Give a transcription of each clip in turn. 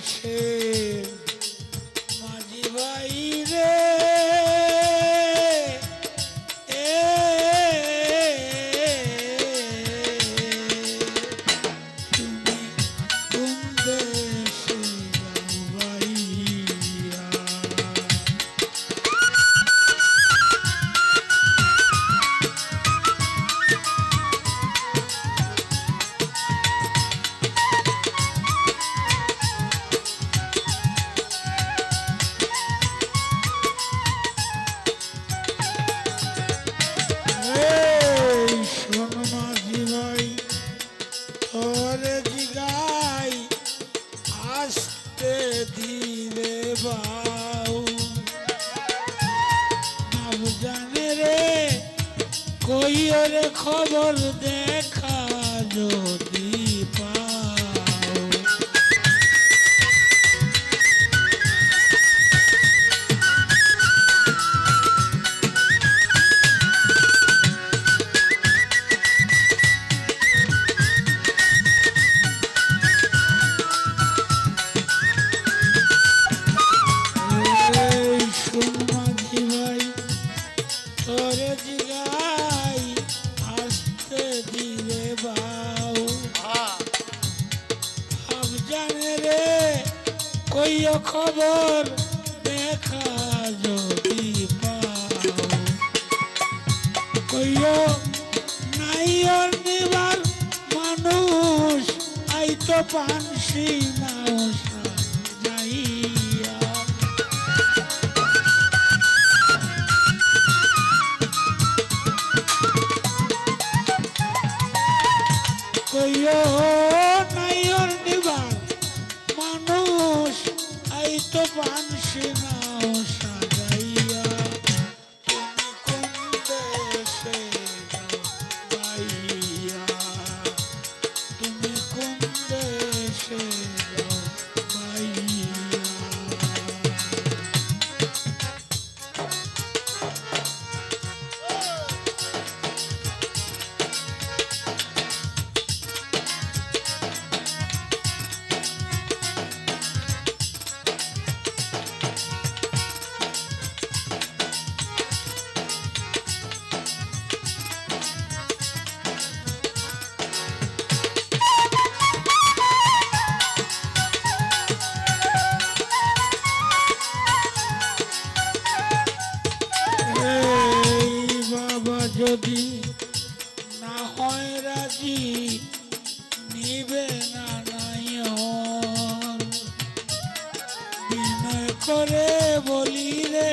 Thank. প্রিয়র খবর দেখা যদি কইও খবর দেখা যদি পাও। কইও নাই নিবার মানুষ আইতো পানসি মানুষ কইও পানসী করে বলি রে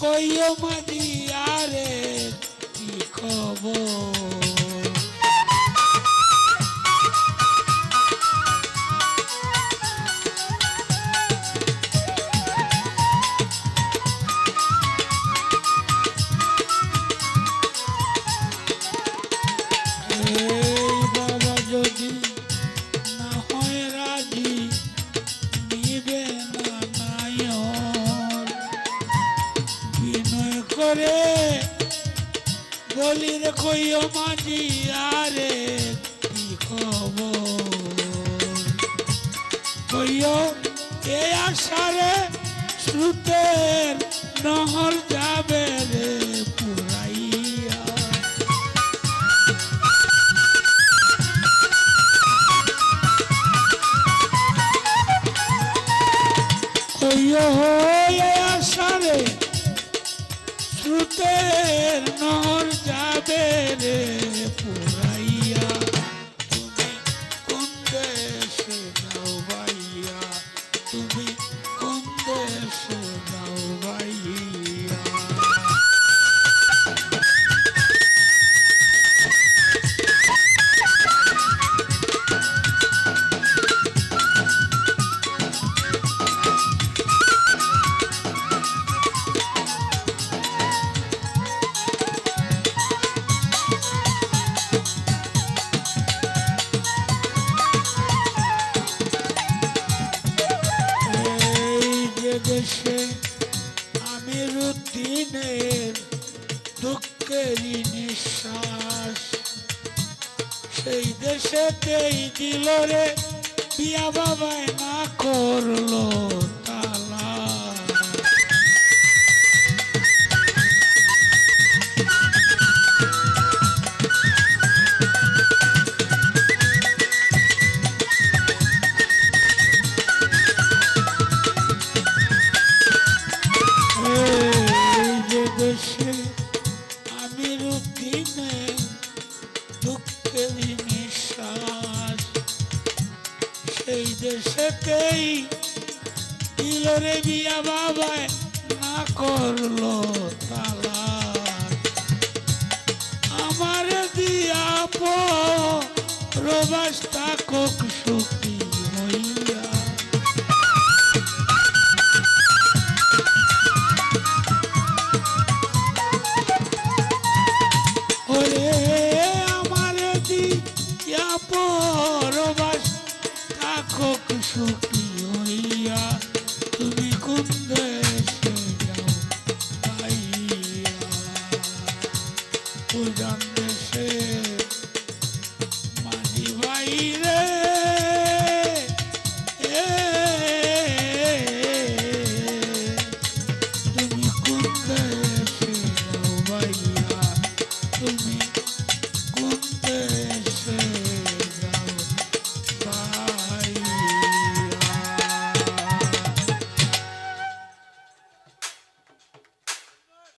কইও মাদি আরে কি খবর? গলির কইও মাঝি আরে কি খবর? এ আশারে শ্রুতের নহর যাবে রে পুরাইয়া। ধূপের নহর যাবে রে পুরা। বিশ্বাস সেই দেশে তেই দিল রে বিয়া বাবায় না করল তালা। দেশে বয়সেতেই দিল রে বিয়া বাবায় না করল তালা আমার দিয়া প্রবাস থাকুক সুখী